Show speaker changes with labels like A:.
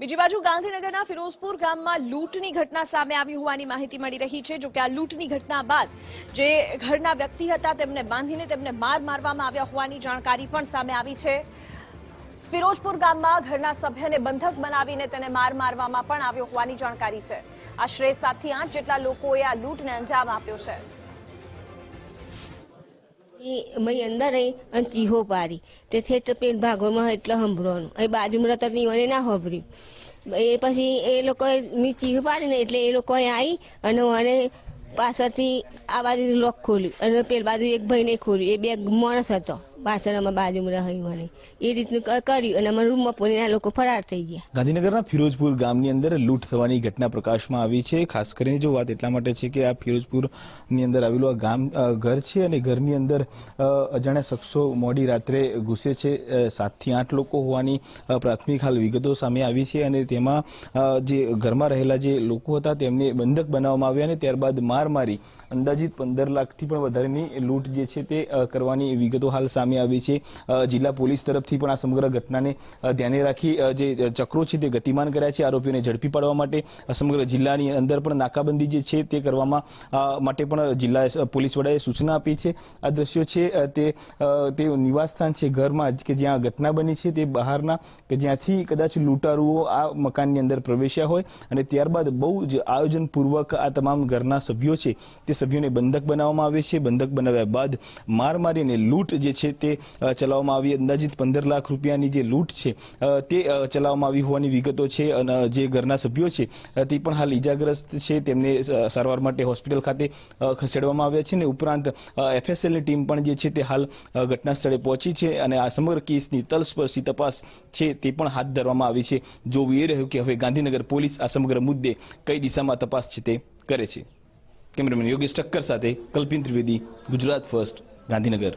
A: બીજી બાજુ ગાંધીનગરના ફિરોઝપુર ગામમાં લૂંટની ઘટના સામે આવી હોવાની માહિતી મળી રહી છે જો કે આ લૂંટની ઘટના બાદ જે ઘરના વ્યક્તિ હતા તેમને બાંધીને તેમને માર મારવામાં આવ્યા હોવાની જાણકારી પણ સામે આવી છે. ફિરોઝપુર ગામમાં ઘરના સભ્યને બંધક બનાવીને તેને માર મારવામાં પણ આવ્યો હોવાની જાણકારી છે. આશરે સાતથી આઠ જેટલા લોકોએ આ લૂંટને અંજામ આપ્યો છે.
B: મય અંદર રહી અને ચીહો પાડી. તે થેટ પેટ ભાગોમાં એટલે સંભળવાનું. એ બાજુમાં રહેતા ની મને ના સાંભળ્યું. એ પછી એ લોકોએ મેં ચીહો પાડીને એટલે એ લોકોએ આવી અને મને પાછળથી આ બાજુ લોક ખોલ્યું. અને પેલ બાજુ એક ભાઈને ખોલ્યું. એ બે માણસ હતો. પાછળ બાજુમાં રહી મને એ રીતનું કર્યું અને અમારા રૂમમાં પણ લોકો ફરાર થઈ ગયા.
C: ગાંધીનગરના ફિરોજપુર ગામની અંદર લૂંટ થવાની ઘટના પ્રકાશમાં આવી છે. ખાસ કરીને જો વાત એટલા માટે છે કે આ ફિરોજપુરની અંદર આવેલું આ ગામ ઘર છે અને ઘરની અંદર અજાણ્યા શખ્સો મોડી રાત્રે ઘૂસે છે. સાતથી આઠ લોકો હોવાની પ્રાથમિક હાલ વિગતો સામે આવી છે અને તેમાં જે ઘરમાં રહેલા જે લોકો હતા તેમને બંધક બનાવવામાં આવ્યા અને ત્યારબાદ માર મારી અંદાજિત પંદર લાખથી પણ વધારેની લૂંટ જે છે તે કરવાની વિગતો હાલ સામે આવી છે. જિલ્લા પોલીસ તરફથી પણ આ સમગ્ર ઘટનાને ધ્યાને રાખી જે ચક્રો છે તે ગતિમાન કર્યા છે આરોપીઓને ઝડપી પાડવા માટે. સમગ્ર જિલ્લાની અંદર પણ નાકાબંધી જે છે તે કરવામાં માટે પણ જિલ્લા પોલીસ વડાએ સૂચના આપી છે. આ દ્રશ્યો છે તે તે નિવાસસ્થાન છે ઘરમાં કે જ્યાં ઘટના બની છે તે બહારના કે જ્યાંથી કદાચ લૂંટારુઓ આ મકાનની અંદર પ્રવેશ્યા હોય અને ત્યારબાદ બહુ જ આયોજનપૂર્વક આ તમામ ઘરના સભ્યો છે તે સભ્યોને બંધક બનાવવામાં આવે છે. બંધક બનાવ્યા બાદ માર મારીને લૂંટ જે છે તે અ, ચલાવવામાં આવી અંદાજિત પંદર લાખ રૂપિયાની જે લૂંટ છે તે ચલાવવામાં આવી હોવાની વિગતો છે અને જે ઘરના સભ્યો છે તે પણ હાલ ઈજાગ્રસ્ત છે. તેમને સારવાર માટે હોસ્પિટલ ખાતે ખસેડવામાં આવ્યા છે ને ઉપરાંત એફએસએલની ટીમ પણ જે છે તે હાલ ઘટના સ્થળે પહોંચી છે અને આ સમગ્ર કેસની તલસ્પર્શી તપાસ છે તે પણ હાથ ધરવામાં આવી છે. જોવું એ રહ્યું કે હવે ગાંધીનગર પોલીસ આ સમગ્ર મુદ્દે કઈ દિશામાં તપાસ છે તે કરે છે. કેમેરામેન યોગેશ ઠક્કર સાથે કલ્પિન ત્રિવેદી ગુજરાત ફર્સ્ટ ગાંધીનગર.